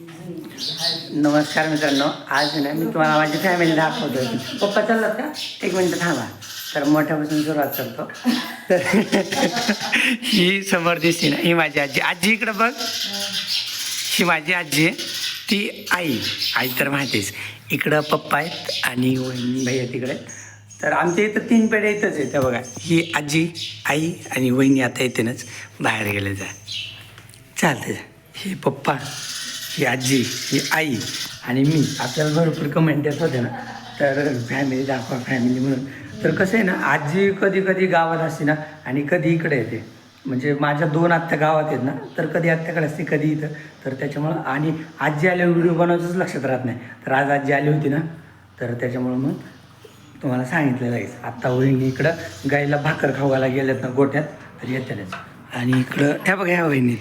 नमस्कार मित्रांनो आज ना मी तुम्हाला माझी फॅमिली दाखवतो पप्पा चाललात का? एक मिनटं थांबा. तर मोठ्यापासून सुरुवात करतो. तर ही समोर दिसते ना ही माझी आजी. आजी इकडं बघ. ही माझी आजी आहे. ती आई. आई तर माहितीच. इकडं पप्पा आहेत आणि वहिनी भाई आहे तिकडे. तर आमच्या इथं तीन पिढ्या इथंच आहे त्या बघा ही आजी आई आणि वहिनी आता येतेनच बाहेर गेले जा. चालते हे पप्पा. ही आजी ही आई आणि मी. आपल्याला भरपूर कमेंट येत होते ना. तर फॅमिली दाखवा फॅमिली म्हणून. तर कसं आहे ना आजी कधी कधी गावात असते ना आणि कधी इकडे येते. म्हणजे माझ्या दोन आत्या गावात आहेत ना तर कधी आत्याकडे असते कधी इथं. तर त्याच्यामुळं आणि आजी आल्यावर व्हिडिओ बनवायचंच लक्षात राहत नाही. तर आज आजी आली होती ना तर त्याच्यामुळं मग तुम्हाला सांगितलं जाईल आत्ता वहिनी इकडं गाईला भाकर खावायला गेल्यात ना गोठ्यात तर येतेच आणि इकडं ह्या बघा ह्या वहिनी.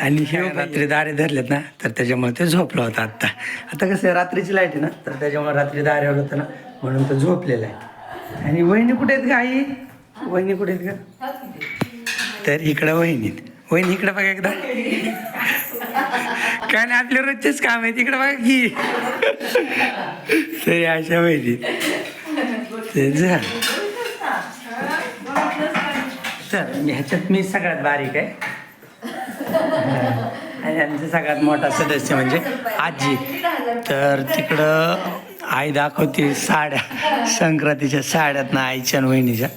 आणि हे रात्री दारे धरलेत ना तर त्याच्यामुळे ते झोपलं होतं आत्ता. आता कसं आहे रात्रीची लाइट आहे ना तर त्याच्यामुळे रात्री दाऱ्यावर होतं ना म्हणून तो झोपलेला आहे. आणि वहिनी कुठे आहेत का आई? वहिनी कुठे आहेत का तर इकडं वहिनीत वहिनी इकडं बघा एकदा. काय नाही आपले रोजचेच काम आहे तिकडं बघा की. तरी अशा वहिनीत ते जा. तर ह्याच्यात मी सगळ्यात बारीक आहे. आणि आमचा सगळ्यात मोठा सदस्य म्हणजे आजी. तर तिकडं आई दाखवते साड्या संक्रांतीच्या साड्यात ना आईच्या आणि वहिनीच्या.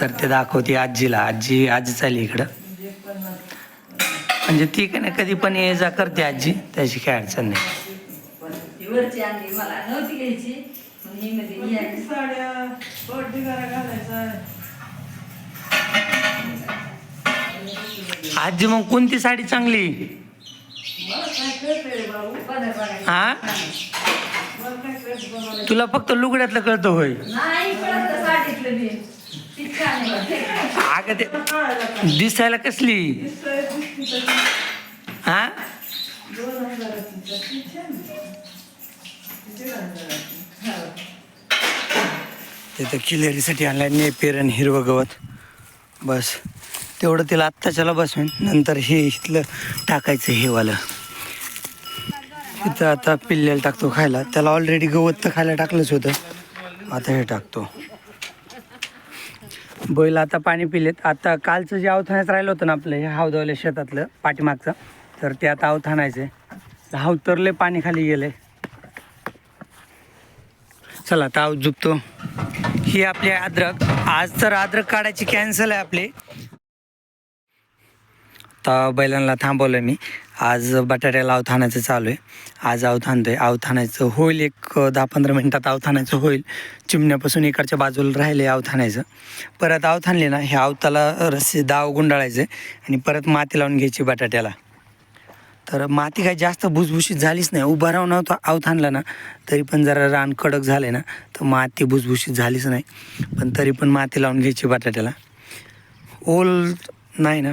तर ते दाखवते आजीला. आजी आजी चालली इकडं. म्हणजे ती का नाही कधी पण ये जा करते आजी. त्याची काय अडचण नाही. आजी मग कोणती साडी चांगली. हा तुला फक्त लुगड्यातलं कळतं होय. ती. अगं दिसायला कसली हा? तिथं किलेरीसाठी आणलाय नेपेर आणि हिरवं गवत बस तेवढं तिला आत्ताच्याला बसवेन. नंतर हे इथलं टाकायचं हे वालं. इथं आता पिल्ल्याला टाकतो खायला. त्याला ऑलरेडी गवत तर खायला टाकलंच होतं. आता हे टाकतो. बैल आता पाणी पिलेत. आता कालचं जे अवथाण्यात राहिलं होतं ना आपलं हे हावदावल्या शेतातलं पाठीमागचं तर ते आता अवथाणायचं आहे हाव तरले पाणी खाली गेले चला आता आव झुपतो ही आपली अद्रक आज तर अद्रक काढायची कॅन्सल आहे आपली. आता बैलांना थांबवलं मी. आज बटाट्याला अवथाणायचं चालू आहे. आज अवथाणतो आहे अवथाणायचं होईल एक दहा पंधरा मिनटात अवथाणायचं होईल. चिमण्यापासून इकडच्या बाजूला राहिले अवथानायचं परत अवथानले ना हे अवताला रस्सी दाव गुंडाळायचं आणि परत माती लावून घ्यायची बटाट्याला. तर माती काय जास्त भुसभुशीत झालीच नाही. उभा राहून अवता अवथाणला ना तरी पण जरा रान कडक झाले ना तर माती भुसभुशीत झालीच नाही. पण तरी पण माती लावून घ्यायची बटाट्याला. ओल नाही ना.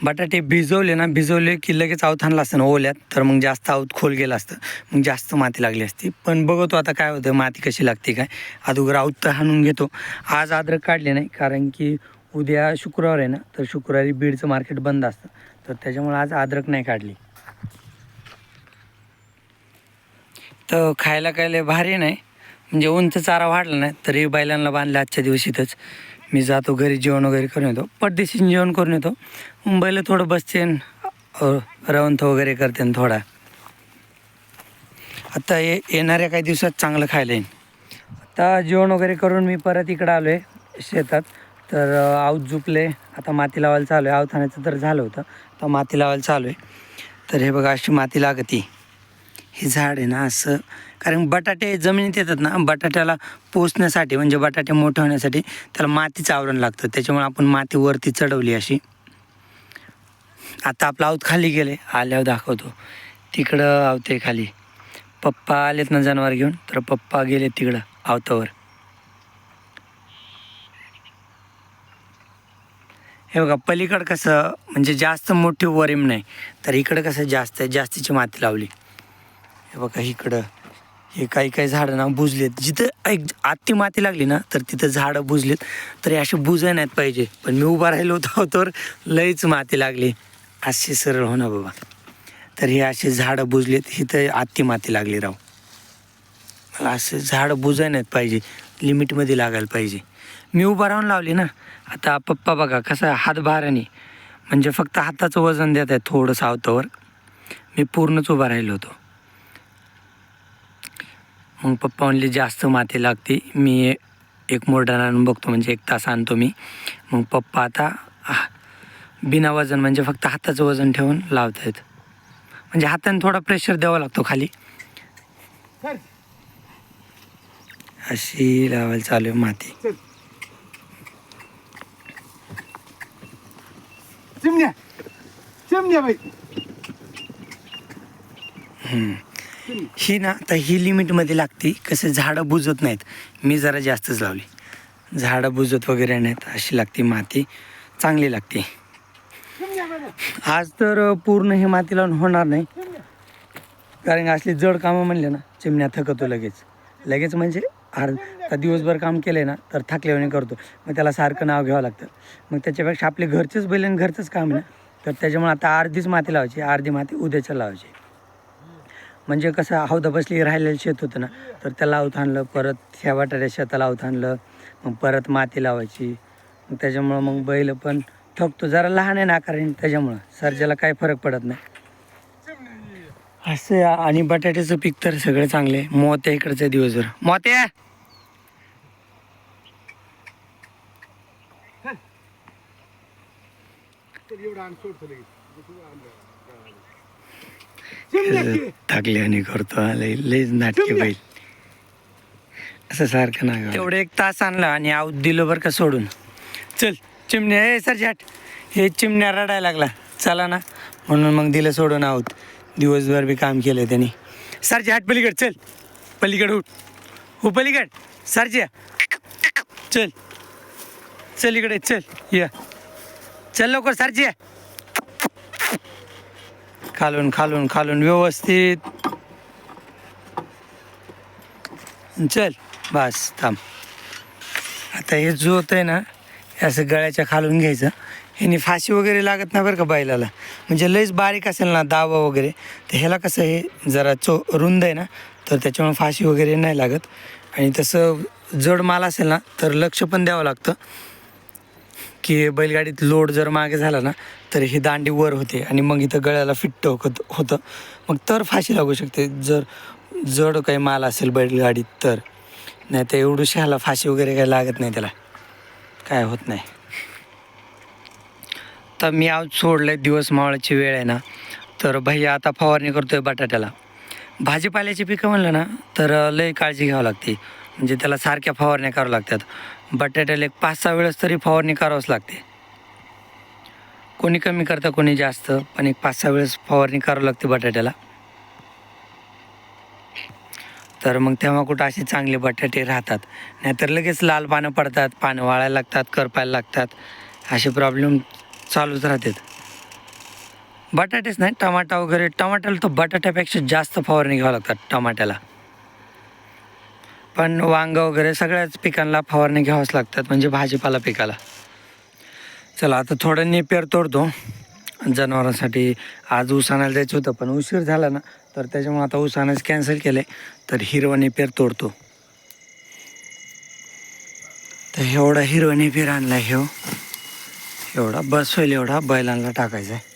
बटाटे भिजवले ना भिजवले की लगेच अवथाणला असतं ना ओल्यात तर मग जास्त आऊत खोल गेलं असतं. मग जास्त माती लागली असती. पण बघतो आता काय होतं माती कशी लागते काय. अगोदर आऊत तर हाणून घेतो. आज अद्रक काढले नाही कारण की उद्या शुक्रवार आहे ना तर शुक्रवारी बीडचं मार्केट बंद असतं. तर त्याच्यामुळे आज अद्रक नाही काढली. तर खायला खायला भारी नाही. म्हणजे उंच चारा वाढला नाही तरी बैलांना बांधलं आजच्या दिवशीतच मी जातो घरी जेवण वगैरे करून येतो. पटदिशीने जेवण करून येतो. मुंबईला थोडं बसते रवंथ वगैरे करते थोडा. आता ये येणाऱ्या काही दिवसात चांगलं खायला येईन. आता जेवण वगैरे करून मी परत इकडं आलो आहे शेतात. तर आऊत झुपले. आता माती लावायला चालू आहे. आवताण्याचं तर झालं होतं. आता माती लावायला चालू आहे. तर हे बघा अशी माती लागती. हे झाड आहे ना असं कारण बटाटे जमिनीत येतात ना बटाट्याला पोचण्यासाठी म्हणजे बटाटे मोठे होण्यासाठी त्याला मातीचं आवरण लागतं. त्याच्यामुळे आपण माती वरती चढवली अशी. आता आपलं आऊत खाली गेले. आल्यावर दाखवतो. तिकडं आवते खाली. पप्पा आलेत ना जनावर घेऊन तर पप्पा गेले तिकडं आवतावर. हे बघा पलीकडं कसं म्हणजे जास्त मोठी वरीम नाही तर इकडं कसं जास्त आहे जास्तीची माती लावली. हे बघा इकडं. हे काही काही झाडं ना बुजलेत. जिथं एक आत्ती माती लागली ना तर तिथं झाडं बुजलेत. तरी असे बुजाय नाहीत पाहिजे. पण मी उभा राहिलो होतो तर लईच माती लागली. अशी सरळ होणार बाबा. तर हे असे झाडं बुजलेत हिथं आत्ती माती लागली राव. मला असे झाडं बुजाय नाहीत पाहिजे. लिमिटमध्ये लागायला पाहिजे. मी उभा राहून लावली ना आता पप्पा बघा कसा हातभाराने म्हणजे फक्त हाताचं वजन देत आहे थोडंसं आवतावर. मी पूर्णच उभा राहिलो होतो. मग पप्पा म्हणले जास्त माती लागते. मी एक मोरडान आणून बघतो म्हणजे एक तास आणतो मी. मग पप्पा आता बिना वजन म्हणजे फक्त हाताचं वजन ठेवून लावतायत. म्हणजे हाताने थोडा प्रेशर द्यावा लागतो खाली. अशी लावायला चालू आहे माती. चिमण्या चिमण्या बाई. ही ना तर ही लिमिटमध्ये लागते. कसं झाडं बुजत नाहीत. मी जरा जास्तच लावली. झाडं बुजत वगैरे नाहीत अशी लागते माती. चांगली लागते. आज तर पूर्ण हे माती लावून होणार नाही. कारण असली जड कामं म्हणले ना चिमण्या थकतो लगेच. लगेच म्हणजे अर्ध आता दिवसभर काम केलं ना तर थकल्याने करतो. मग त्याला सारखं नाव घ्यावं लागतं. मग त्याच्यापेक्षा आपले घरचेच बैल आणि घरचंच काम आहे ना तर त्याच्यामुळे आता अर्धीच माती लावायची. अर्धी माती उद्याच्या लावायची. म्हणजे कसं हौदा बसली राहिलेलं शेत होतं ना तर त्याला आऊत आणलं परत ह्या वाटाऱ्या शेताला आऊत आणलं मग परत माती लावायची. मग त्याच्यामुळं मग बैल पण थकतो जरा लहान आहे ना आकाराने त्याच्यामुळं सर्जाला काही फरक पडत नाही. असं आणि बटाट्याचं पीक तर सगळं चांगलं आहे. मोत्या इकडचं दिवसभर. मोत्या! एवढा आण सोडतो लगेच थकले आणि करतो हा, लय लयच नाटके बैल. असं सारखं ना तेवढं एक तास आणला आणि आऊत दिलं बरं का सोडून. चल चिमण्या ए सर हट हे चिमण्या रडायला लागला. चला ना. म्हणून मग दिलं सोडून आहोत दिवसभर बी काम केलं त्यांनी. सरजी हट पलीकड चल. पलीकड उठ. हो पलीकड. सरजी चल. चल इकडे चल. या. चल लवकर सरजी खालून खालून खालून व्यवस्थित. चल बस थांब. आता हे जो होत आहे ना हे असं गळ्याच्या खालून घ्यायचं. ह्यानी फाशी वगैरे लागत नाही बरं का बैलाला. म्हणजे लईच बारीक असेल ना दावा वगैरे. तर ह्याला कसं हे जरा चो रुंद आहे ना तर त्याच्यामुळे फाशी वगैरे नाही लागत. आणि तसं जड माल असेल ना तर लक्ष पण द्यावं लागतं. की बैलगाडीत लोड जर मागे झाला ना तर ही दांडी वर होते आणि मग इथं गळ्याला फिट्ट होत होतं. मग तर फाशी लागू शकते. जर जड काही माल असेल बैलगाडीत तर. नाही तर एवढूशी शहाला फाशी वगैरे काही लागत नाही त्याला. काय होत नाही. तर मी आज सोडलं आहे दिवस मावळाची वेळ आहे ना तर भैया आता फवारणी करतोय बटाट्याला. भाजीपाल्याची पिकं म्हणलं ना तर लय काळजी घ्यावी लागते. म्हणजे त्याला सारख्या फवारण्या कराव्या लागतात. बटाट्याला एक पाच सहा वेळेस तरी फवारणी करावंच लागते. कोणी कमी करतं कोणी जास्त पण एक पाच सहा वेळेस फवारणी करावं लागते बटाट्याला. तर मग तेव्हा कुठं असे चांगले बटाटे राहतात. नाहीतर लगेच लाल पानं पडतात पानं वाळायला लागतात करपायला लागतात. असे प्रॉब्लेम चालूच राहतात. बटाटेच नाही टमाटा वगैरे टमाट्याला तर बटाट्यापेक्षा जास्त फवारणी घ्यावं लागतात टमाट्याला. पण वांग वगैरे सगळ्याच पिकांना फवारणी घ्यावंच लागतात म्हणजे भाजीपाला पिकाला. चला आता थोडं नेपेर तोडतो. जनावरांसाठी आज ऊस आणायला जायचं होतं पण उशीर झाला ना तर त्याच्यामुळे आता ऊस आणायचं कॅन्सल केलं. आहे तर हिरवा नेपेर तोडतो. तर एवढा हिरवा नेपेर आणला ह्यो एवढा बस होईल एवढा बैलांना टाकायचा आहे